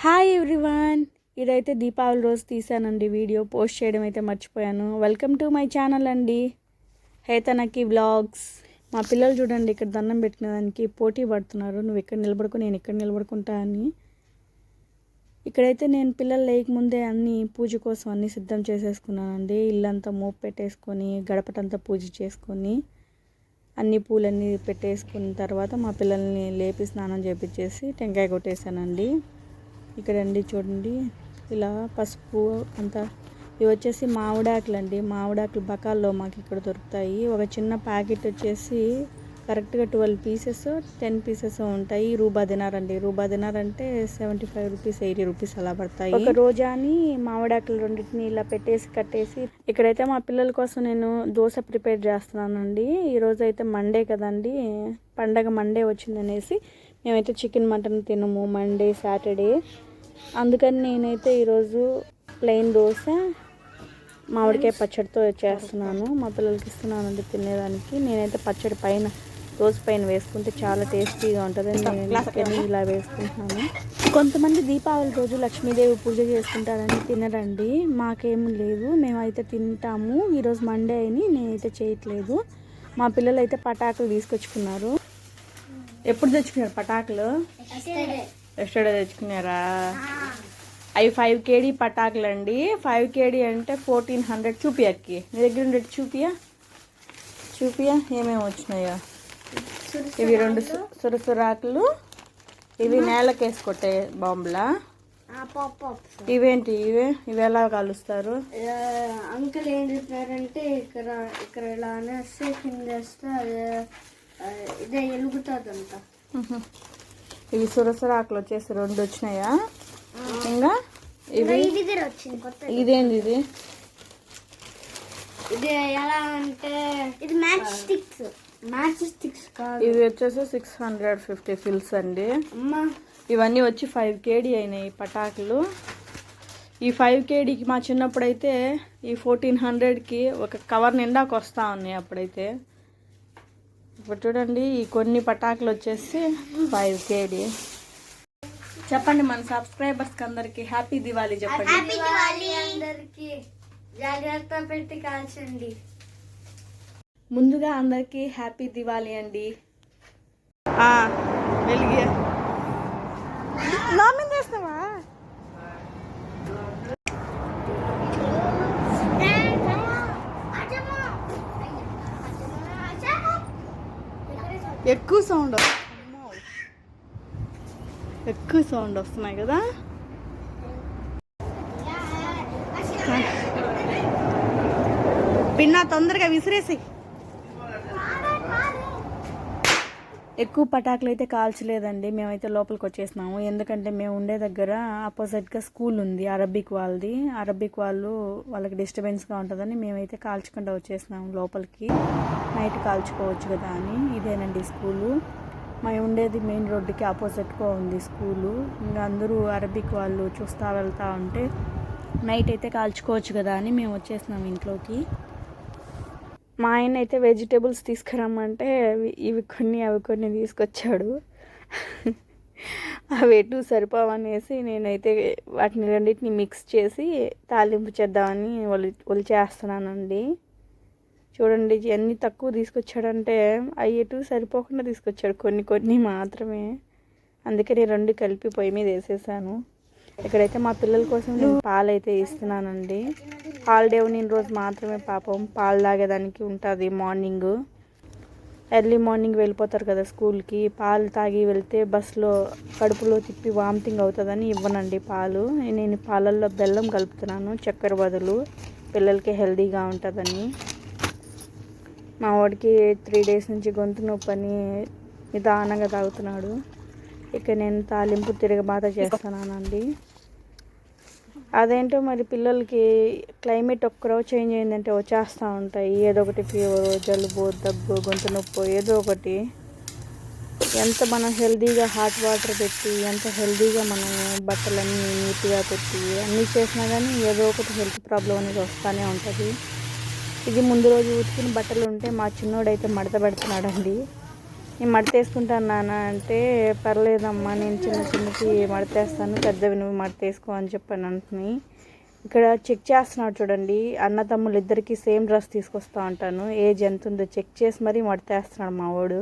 Hi everyone ఇదైతే దీపావళి రోజు తీసానండి video post చేయడం అయితే మర్చిపోయాను. వెల్కమ్ టు మై ఛానల్ అండి. హేతనకి వ్లాగ్స్ మా పిల్లలు చూడండి ఇక్కడ దండం పెట్టిన దానికి పోటీ పడుతున్నారు. నువ్వు ఇక్కడ నిలబడుకో నేను ఇక్కడ నిలబడుకుంటా అని. ఇక్కడైతే నేను పిల్లలు లేకముందే అన్ని పూజ కోసం అన్ని సిద్ధం చేసేసుకున్నానండి. ఇల్లంతా మోపు పెట్టేసుకొని గడపటంతా పూజ చేసుకొని అన్ని పూలన్నీ పెట్టేసుకున్న తర్వాత మా పిల్లల్ని లేపి స్నానం చేపించేసి టెంకాయ కొట్టేశానండి. ఇక్కడండి చూడండి. ఇలా పసుపు అంతా ఇవి వచ్చేసి మామిడాకులు అండి మామిడాకులు బకాల్లో మాకు ఇక్కడ దొరుకుతాయి. ఒక చిన్న ప్యాకెట్ వచ్చేసి కరెక్ట్గా ట్వెల్వ్ పీసెస్ టెన్ పీసెస్ ఉంటాయి. రూబా దినార్ అండి రూబా దినార్ అంటే seventy five rupees eighty rupees అలా పడతాయి. ఒక రోజాని మామిడాకులు రెండింటిని ఇలా పెట్టేసి కట్టేసి ఇక్కడైతే మా పిల్లల కోసం నేను దోశ ప్రిపేర్ చేస్తున్నానండి. ఈ రోజు అయితే మండే కదండి. పండగ మండే వచ్చిందనేసి మేమైతే చికెన్ మటన్ తినము మండే సాటర్డే. అందుకని నేనైతే ఈరోజు ప్లెయిన్ దోశ మామిడికాయ పచ్చడితో చేస్తున్నాను. మా పిల్లలకి ఇస్తున్నానండి తినేదానికి. నేనైతే పచ్చడి పైన దోశ పైన వేసుకుంటే చాలా టేస్టీగా ఉంటుంది. నేను ఇలా వేసుకుంటున్నాను? కొంతమంది దీపావళి రోజు లక్ష్మీదేవి పూజ చేసుకుంటారని తినరండి. మాకేం లేదు. మేమైతే తింటాము. ఈరోజు మండే అని నేనైతే చేయట్లేదు. మా పిల్లలు అయితే పటాకులు తీసుకొచ్చుకున్నారు. ఎప్పుడు తెచ్చుకున్నారు పటాకులు? ఎస్టర్డే తెచ్చుకున్నారా? అవి ఫైవ్ కేడీ పటాకులు అండి ఫైవ్ కేడీ అంటే ఫోర్టీన్ హండ్రెడ్ చూపియక్కి నీ దగ్గర ఉండేది చూపియా చూపియా ఏమేమి వచ్చినాయో? ఇవి రెండు సురసురాకులు. ఇవి నేలకేసి కొట్టే బాంబులా? ఇవేంటి ఇవే? ఇవి ఎలా కాలుస్తారు? అంకుల్ ఏం చెప్పారంటే ఇక్కడ ఇక్కడ ఇలా అనేస్తే కింద వేస్తే ఇదే ఎలుగుతుందంట. ఉహు. ఇవి సురసురాకులు వచ్చేసి రెండు వచ్చినాయా? ఇంకా ఇవి? ఇది ఇదేంది ఇది? ఇది ఎలా అంటే ఇది మ్యాచ్ స్టిక్స్. మ్యాచ్ స్టిక్స్ కాదు. ఇవి వచ్చేసి సిక్స్ హండ్రెడ్ ఫిఫ్టీ ఫిల్స్ అండి. ఇవన్నీ వచ్చి ఫైవ్ కేడీ అయినాయి పటాకులు. ఈ ఫైవ్ కేడీకి మా చిన్నప్పుడు అయితే ఈ ఫోర్టీన్ హండ్రెడ్కి ఒక కవర్ నిండాకు వస్తూ ఉన్నాయి అప్పుడైతే. ఇప్పుడు చూడండి ఈ కొన్ని పటాకులు వచ్చేసి ఫైవ్ కేడీ చెప్పండి మన సబ్స్క్రైబర్స్కి అందరికి హ్యాపీ దివాళీ చెప్పండి. దివాళీ అందరికి. జాగ్రత్త పెట్టి కాల్చండి. ముందుగా అందరికీ హ్యాపీ దివాళీ అండి. వెలిగి నా మీద చేస్తావా ఎక్కువ సౌండ్ ఎక్కువ సౌండ్ వస్తున్నాయి కదా. పిన్నా తొందరగా విసిరేసి ఎక్కువ పటాకులు అయితే కాల్చలేదండి. మేమైతే లోపలికి వచ్చేసినాము. ఎందుకంటే మేము ఉండే దగ్గర ఆపోజిట్గా స్కూల్ ఉంది అరబిక్ వాళ్ళది. అరబిక్ వాళ్ళు వాళ్ళకి డిస్టర్బెన్స్గా ఉంటుందని మేమైతే కాల్చకుండా వచ్చేసినాము లోపలికి. నైట్ కాల్చుకోవచ్చు కదా అని. ఇదేనండి స్కూలు. మేము ఉండేది మెయిన్ రోడ్డుకి ఆపోజిట్గా ఉంది స్కూలు. ఇంకా అందరూ అరబిక్ వాళ్ళు చూస్తూ వెళ్తూ ఉంటే నైట్ అయితే కాల్చుకోవచ్చు కదా అని మేము వచ్చేసినాం ఇంట్లోకి. మా ఆయన అయితే వెజిటేబుల్స్ తీసుకురమ్మంటే ఇవి కొన్ని అవి కొన్ని తీసుకొచ్చాడు. అవి ఎటు సరిపోవనేసి నేనైతే వాటిని రెండింటిని మిక్స్ చేసి తాలింపు చేద్దామని ఒలి ఒలిచేస్తున్నానండి చూడండి ఎన్ని తక్కువ తీసుకొచ్చాడంటే అవి ఎటు సరిపోకుండా తీసుకొచ్చాడు కొన్ని కొన్ని మాత్రమే. అందుకే నేను రెండు కలిపి పొయ్యి మీద వేసేసాను. ఇక్కడైతే మా పిల్లల కోసం నేను పాలు అయితే ఇస్తున్నానండి హాలిడే ఉన్న రోజు మాత్రమే పాపం పాలు తాగేదానికి ఉంటుంది మార్నింగ్. ఎర్లీ మార్నింగ్ వెళ్ళిపోతారు కదా స్కూల్కి. పాలు తాగి వెళ్తే బస్సులో కడుపులో తిప్పి వామిటింగ్ అవుతుందని ఇవ్వనండి పాలు. నేను పాలల్లో బెల్లం కలుపుతున్నాను చక్కెర బదులు. పిల్లలకి హెల్దీగా ఉంటుందని. మా వాడికి త్రీ డేస్ నుంచి గొంతు నొప్పి అని నిదానంగా తాగుతున్నాడు. ఇక నేను తాలింపు తిరగబాత చేస్తున్నానండి. అదేంటో మరి పిల్లలకి క్లైమేట్ ఒక్కరో చేంజ్ అయిందంటే వచ్చేస్తూ ఉంటాయి. ఏదో ఒకటి ఫీవర్ జలుబు దగ్గు గొంతు నొప్పి ఏదో ఒకటి. ఎంత మనం హెల్తీగా హాట్ వాటర్ పెట్టి ఎంత హెల్తీగా మనం బట్టలన్నీ నీట్గా పెట్టి అన్నీ చేసినా కానీ ఏదో ఒకటి హెల్త్ ప్రాబ్లం అనేది వస్తూనే ఉంటుంది. ఇది ముందు రోజు ఉతికిన బట్టలు ఉంటే మా చిన్నోడైతే మడత పెడుతున్నాడండి. నేను మడతేసుకుంటాను నాన్న అంటే పర్లేదమ్మా నేను చిన్న చిన్నకి మడతేస్తాను పెద్దవి నువ్వు మడతేసుకో అని చెప్పాను అంటున్నాయి. ఇక్కడ చెక్ చేస్తున్నాడు చూడండి అన్న తమ్ముళ్ళు ఇద్దరికి సేమ్ డ్రెస్ తీసుకొస్తా ఉంటాను. ఏజ్ ఎంత ఉందో చెక్ చేసి మరీ మడతేస్తున్నాడు మా వాడు.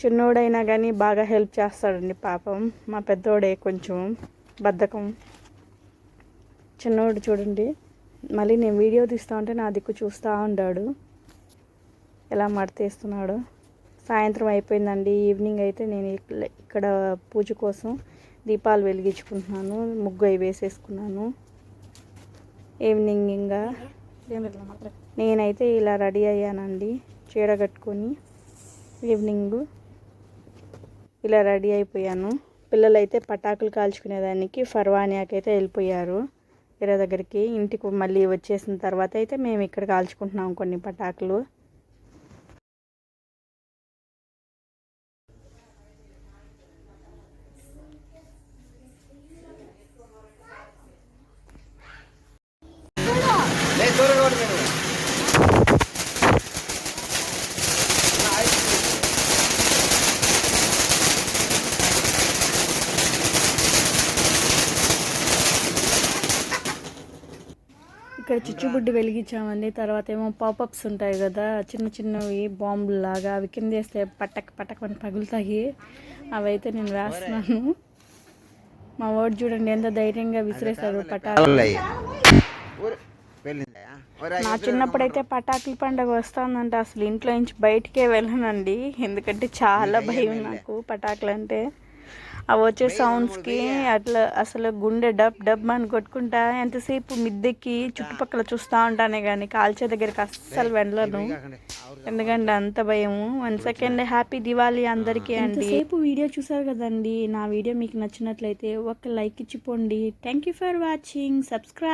చిన్నోడైనా కానీ బాగా హెల్ప్ చేస్తాడండి పాపం. మా పెద్దోడే కొంచెం బద్ధకం. చిన్నోడు చూడండి మళ్ళీ నేను వీడియో తీస్తా ఉంటే నా దిక్కు చూస్తూ ఉంటాడు ఎలా మడతేస్తున్నాడు సాయంత్రం అయిపోయిందండి ఈవినింగ్ అయితే నేను ఇక్కడ పూజ కోసం దీపాలు వెలిగించుకుంటున్నాను ముగ్గు అవి వేసేసుకున్నాను. ఈవినింగ్ ఇంకా నేనైతే ఇలా రెడీ అయ్యానండి చీర కట్టుకొని ఈవినింగ్ ఇలా రెడీ అయిపోయాను. పిల్లలైతే పటాకులు కాల్చుకునేదానికి ఫర్వానియాకి అయితే వెళ్ళిపోయారు వేరే దగ్గరికి ఇంటికి మళ్ళీ వచ్చేసిన తర్వాత అయితే మేము ఇక్కడ కాల్చుకుంటున్నాం కొన్ని పటాకులు. ఇక్కడ చిచ్చుబుడ్డి వెలిగించామండి. తర్వాత ఏమో పాపప్స్ ఉంటాయి కదా చిన్న చిన్నవి బాంబులు లాగా అవి కింద వేస్తే పట్టక్ పట్టక్ అని పగులుతాయి. అవి అయితే నేను వేస్తున్నాను. మా వాడు చూడండి ఎంత ధైర్యంగా విసిరేశారు పటాకులు. నా చిన్నప్పుడైతే పటాకుల పండుగ వస్తుందంటే అసలు ఇంట్లో నుంచి బయటికే వెళ్ళనండి. ఎందుకంటే చాలా భయం నాకు పటాకులు అంటే అవి వచ్చే సౌండ్స్కి అట్లా అసలు గుండె డబ్ డబ్ అని కొట్టుకుంటా ఎంతసేపు మిద్దెక్కి చుట్టుపక్కల చూస్తూ ఉంటానే కానీ కాల్చే దగ్గరికి అస్సలు వెళ్ళను. ఎందుకంటే అంత భయము. వన్ సెకండ్ హ్యాపీ దివాళీ అందరికీ అండి. సేపు వీడియో చూసారు కదండి? నా వీడియో మీకు నచ్చినట్లయితే ఒక like ఇచ్చిపోండి. Thank you for watching subscribe